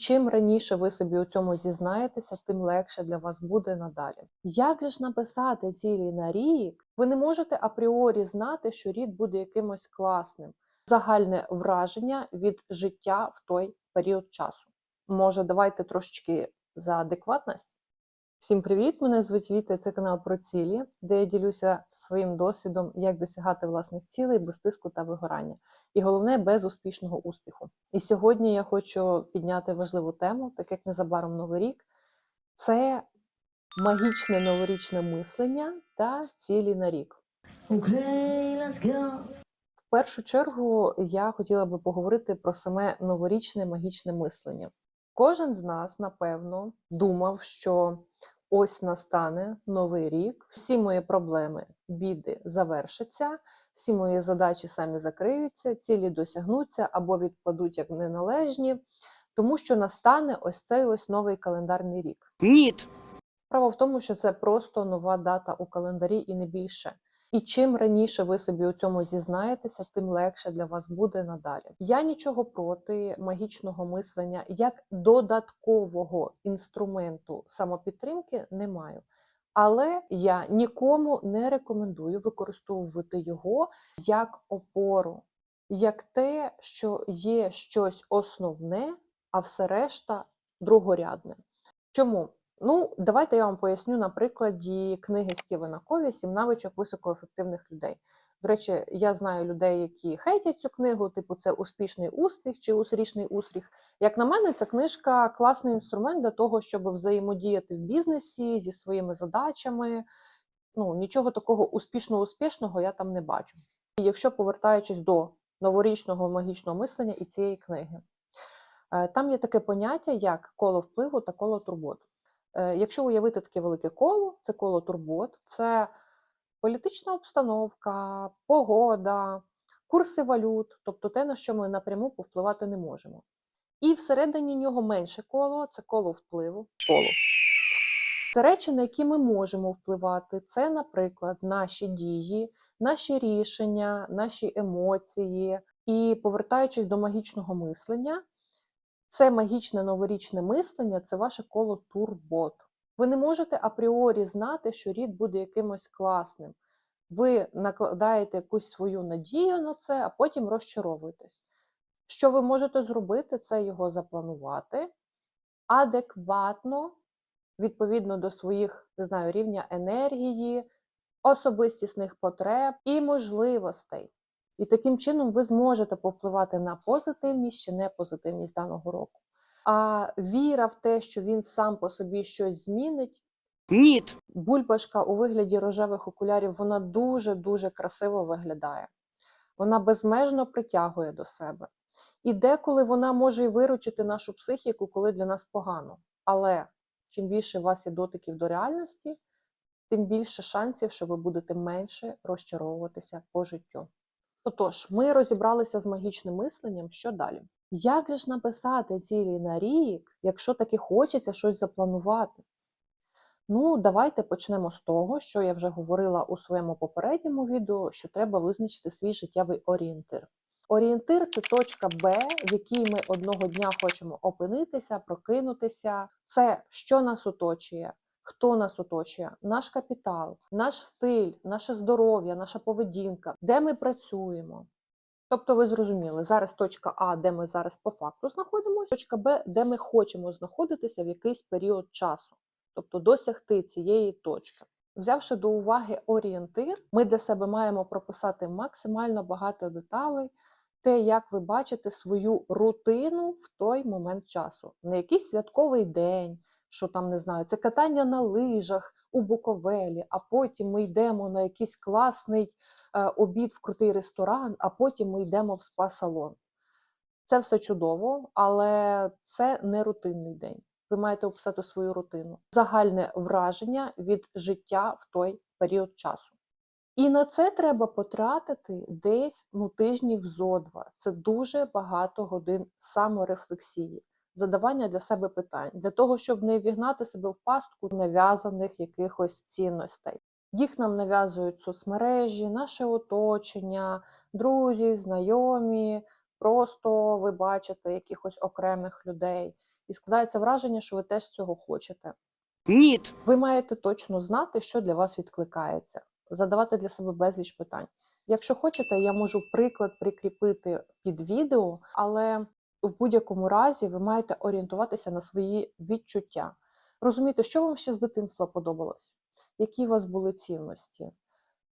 Чим раніше ви собі у цьому зізнаєтеся, тим легше для вас буде надалі. Як же ж написати цілі на рік? Ви не можете апріорі знати, що рік буде якимось класним. Загальне враження від життя в той період часу. Може, давайте трошечки за адекватність? Всім привіт! Мене звуть Віта. Це канал про цілі, де я ділюся своїм досвідом, як досягати власних цілей без тиску та вигорання. І головне без успішного успіху. І сьогодні я хочу підняти важливу тему, так як незабаром новий рік. Це магічне новорічне мислення та цілі на рік. Okay, let's go. В першу чергу я хотіла би поговорити про саме новорічне магічне мислення. Кожен з нас, напевно, думав, що ось настане новий рік, всі мої проблеми, біди завершаться, всі мої задачі самі закриються, цілі досягнуться або відпадуть як неналежні, тому що настане ось цей ось новий календарний рік. Ніт. Справа в тому, що це просто нова дата у календарі і не більше. І чим раніше ви собі у цьому зізнаєтеся, тим легше для вас буде надалі. Я нічого проти магічного мислення як додаткового інструменту самопідтримки не маю. Але я нікому не рекомендую використовувати його як опору, як те, що є щось основне, а все решта другорядне. Чому? Ну, давайте я вам поясню на прикладі книги Стівена Кові Сім навичок високоефективних людей. До речі, я знаю людей, які хейтять цю книгу, типу, це успішний успіх чи успішний успіх. Як на мене, ця книжка класний інструмент для того, щоб взаємодіяти в бізнесі зі своїми задачами. Ну, нічого такого успішного успішного я там не бачу. І якщо повертаючись до новорічного магічного мислення і цієї книги, е, там є таке поняття, як коло впливу та коло турбот. Е, Якщо уявити таке велике коло, це коло турбот, це політична обстановка, погода, курси валют, тобто те, на що ми напряму повпливати не можемо. І всередині нього менше коло це коло впливу. Коло. Це речі, на які ми можемо впливати. Це, наприклад, наші дії, наші рішення, наші емоції. І повертаючись до магічного мислення, це магічне новорічне мислення, це ваше коло турбот. Ви не можете апріорі знати, що рік буде якимось класним. Ви накладаєте якусь свою надію на це, а потім розчаровуєтесь. Що ви можете зробити, це його запланувати адекватно, відповідно до своїх, не знаю, рівня енергії, особистісних потреб і можливостей. І таким чином ви зможете повпливати на позитивність чи непозитивність даного року. А віра в те, що він сам по собі щось змінить, Ніт. бульбашка у вигляді рожевих окулярів, вона дуже-дуже красиво виглядає. Вона безмежно притягує до себе. І деколи вона може і виручити нашу психіку, коли для нас погано. Але чим більше у вас є дотиків до реальності, тим більше шансів, що ви будете менше розчаровуватися по життю. Отож, ми розібралися з магічним мисленням. Що далі? Як же ж написати цілі на рік, якщо таки хочеться щось запланувати? Ну, давайте почнемо з того, що я вже говорила у своєму попередньому відео, що треба визначити свій життєвий орієнтир. Орієнтир це точка Б, в якій ми одного дня хочемо опинитися, прокинутися. Це що нас оточує, хто нас оточує, наш капітал, наш стиль, наше здоров'я, наша поведінка, де ми працюємо. Тобто, ви зрозуміли, зараз точка А, де ми зараз по факту знаходимося, точка Б, де ми хочемо знаходитися в якийсь період часу, тобто досягти цієї точки. Взявши до уваги орієнтир, ми для себе маємо прописати максимально багато деталей, те, як ви бачите свою рутину в той момент часу. Не якийсь святковий день, що там не знаю, це катання на лижах у Буковелі, а потім ми йдемо на якийсь класний е, обід в крутий ресторан, а потім ми йдемо в спа-салон. Це все чудово, але це не рутинний день. Ви маєте описати свою рутину, загальне враження від життя в той період часу. І на це треба потратити десь ну, тижнів зо два. Це дуже багато годин саморефлексії, задавання для себе питань, для того, щоб не вігнати себе в пастку нав'язаних якихось цінностей. Їх нам нав'язують соцмережі, наше оточення, друзі, знайомі, просто ви бачите якихось окремих людей. і складається враження, що ви теж цього хочете. Нет. Ви маєте точно знати, що для вас відкликається, задавати для себе безліч питань. Якщо хочете, я можу приклад прикріпити під відео, але в будь-якому разі ви маєте орієнтуватися на свої відчуття, розуміти, що вам ще з дитинства подобалось, які у вас були цінності,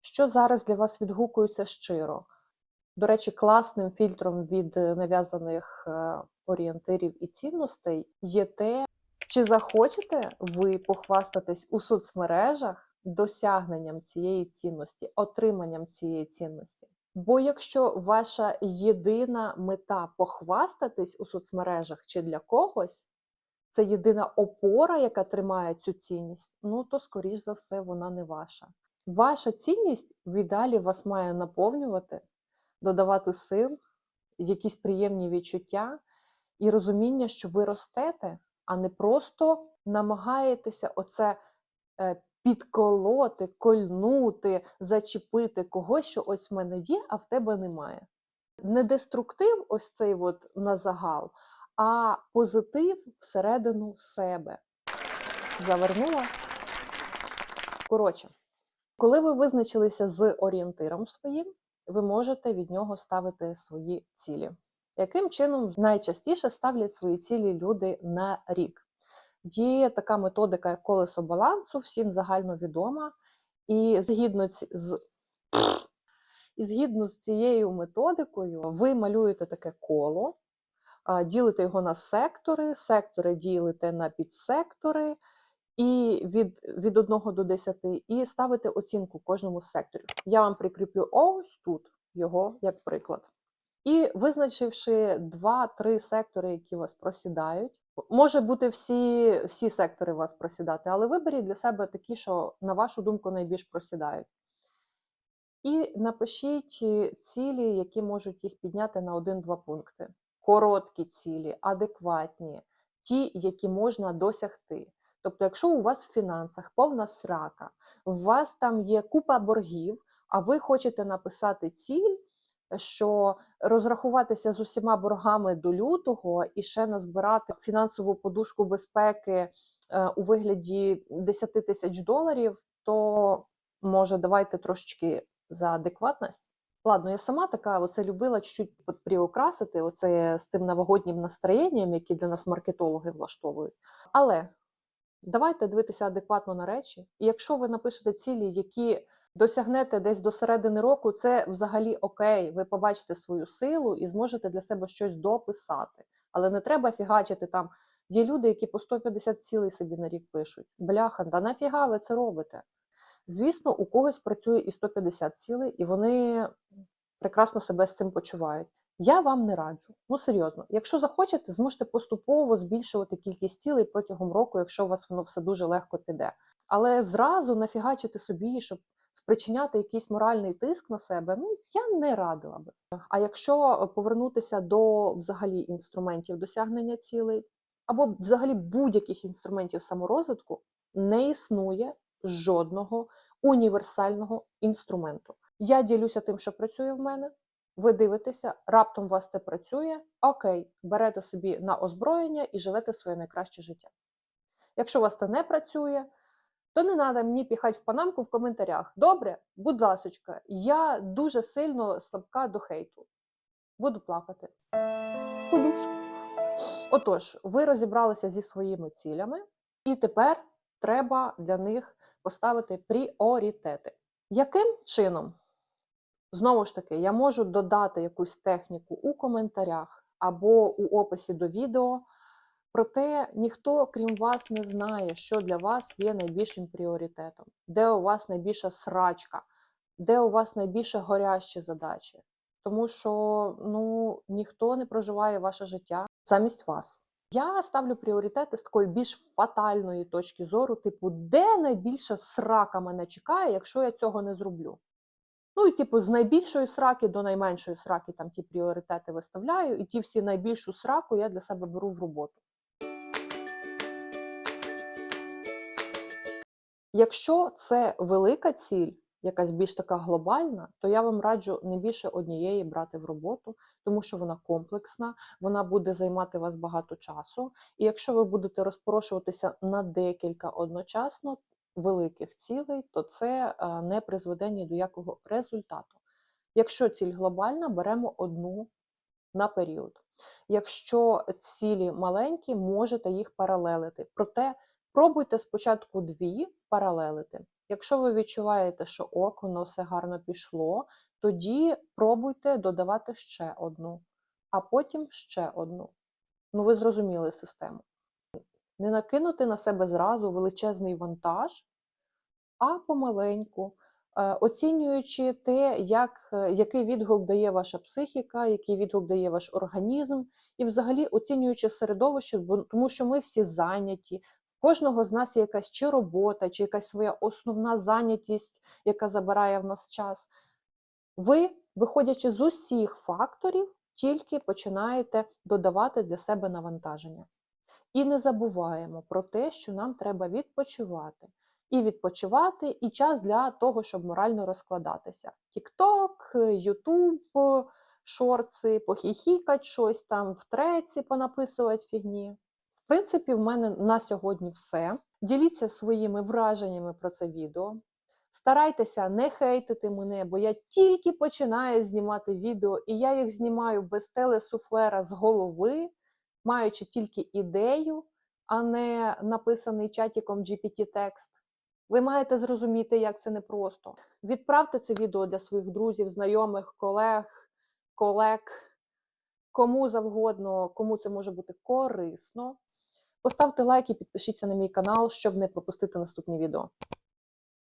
що зараз для вас відгукується щиро. До речі, класним фільтром від е, нав'язаних е, орієнтирів і цінностей є те, чи захочете ви похвастатись у соцмережах досягненням цієї цінності, отриманням цієї цінності? Бо якщо ваша єдина мета похвастатись у соцмережах чи для когось, це єдина опора, яка тримає цю цінність, ну то, скоріш за все, вона не ваша. Ваша цінність в ідеалі вас має наповнювати, додавати сил, якісь приємні відчуття і розуміння, що ви ростете, а не просто намагаєтеся оце е, підколоти, кольнути, зачепити когось, що ось в мене є, а в тебе немає. Не деструктив, ось цей от на загал, а позитив всередину себе. Завернула. Коротше, коли ви визначилися з орієнтиром своїм, ви можете від нього ставити свої цілі. Яким чином найчастіше ставлять свої цілі люди на рік? Є така методика, як колесо балансу, всім загально відома, і згідно з і згідно з цією методикою, ви малюєте таке коло, ділите його на сектори, сектори ділите на підсектори, і від, від 1 до 10, і ставите оцінку кожному з секторів. Я вам прикріплю ось тут його як приклад. І визначивши 2-3 сектори, які у вас просідають, може бути всі, всі сектори вас просідати, але виберіть для себе такі, що, на вашу думку, найбільш просідають. І напишіть е, цілі, які можуть їх підняти на 1-2 пункти. Короткі цілі, адекватні, ті, які можна досягти. Тобто, якщо у вас в фінансах повна срака, у вас там є купа боргів, а ви хочете написати ціль, що розрахуватися з усіма боргами до лютого і ще назбирати фінансову подушку безпеки е, у вигляді 10 тисяч доларів, то може давайте трошечки за адекватність. Ладно, я сама така оце любила чуть-чуть приукрасити оце з цим новогоднім настроєнням, які для нас маркетологи влаштовують. Але давайте дивитися адекватно на речі. І якщо ви напишете цілі, які досягнете десь до середини року, це взагалі окей. Ви побачите свою силу і зможете для себе щось дописати. Але не треба фігачити там. Є люди, які по 150 цілей собі на рік пишуть. Бляха, да нафіга ви це робите? Звісно, у когось працює і 150 цілей, і вони прекрасно себе з цим почувають. Я вам не раджу. Ну серйозно, якщо захочете, зможете поступово збільшувати кількість цілей протягом року, якщо у вас воно все дуже легко піде. Але зразу нафігачити собі, щоб спричиняти якийсь моральний тиск на себе, ну я не радила би. А якщо повернутися до взагалі інструментів досягнення цілей, або взагалі будь-яких інструментів саморозвитку, не існує жодного універсального інструменту. Я ділюся тим, що працює в мене. Ви дивитеся, раптом у вас це працює. Окей, берете собі на озброєння і живете своє найкраще життя. Якщо у вас це не працює, то не треба мені піхати в панамку в коментарях. Добре, будь ласочка, я дуже сильно слабка до хейту. Буду плакати. Отож, ви розібралися зі своїми цілями, і тепер треба для них поставити пріоритети. Яким чином? Знову ж таки, я можу додати якусь техніку у коментарях або у описі до відео. Проте ніхто, крім вас, не знає, що для вас є найбільшим пріоритетом, де у вас найбільша срачка, де у вас найбільше горящі задачі. Тому що ну, ніхто не проживає ваше життя замість вас. Я ставлю пріоритети з такої більш фатальної точки зору, типу, де найбільша срака мене чекає, якщо я цього не зроблю. Ну і типу, з найбільшої сраки до найменшої сраки там ті пріоритети виставляю, і ті всі найбільшу сраку я для себе беру в роботу. Якщо це велика ціль, якась більш така глобальна, то я вам раджу не більше однієї брати в роботу, тому що вона комплексна, вона буде займати вас багато часу. І якщо ви будете розпорошуватися на декілька одночасно великих цілей, то це е, не призведе ні до якого результату. Якщо ціль глобальна, беремо одну на період. Якщо цілі маленькі, можете їх паралелити. Проте пробуйте спочатку дві паралелити. Якщо ви відчуваєте, що ок, воно все гарно пішло, тоді пробуйте додавати ще одну, а потім ще одну. Ну, ви зрозуміли систему. Не накинути на себе зразу величезний вантаж, а помаленьку, е, оцінюючи те, як, е, який відгук дає ваша психіка, який відгук дає ваш організм, і взагалі оцінюючи середовище, тому що ми всі зайняті. Кожного з нас є якась чи робота, чи якась своя основна зайнятість, яка забирає в нас час. Ви, виходячи з усіх факторів, тільки починаєте додавати для себе навантаження. І не забуваємо про те, що нам треба відпочивати. І відпочивати, і час для того, щоб морально розкладатися. Тікток, Ютуб, шорти, похіхікать щось там, в треці понаписувати фігні. В принципі, в мене на сьогодні все. Діліться своїми враженнями про це відео. Старайтеся не хейтити мене, бо я тільки починаю знімати відео, і я їх знімаю без телесуфлера з голови, маючи тільки ідею, а не написаний чатіком GPT-текст. Ви маєте зрозуміти, як це непросто. Відправте це відео для своїх друзів, знайомих, колег, колег, кому завгодно, кому це може бути корисно. Поставте лайк і підпишіться на мій канал, щоб не пропустити наступні відео.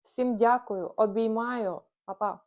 Всім дякую, обіймаю, Па-па!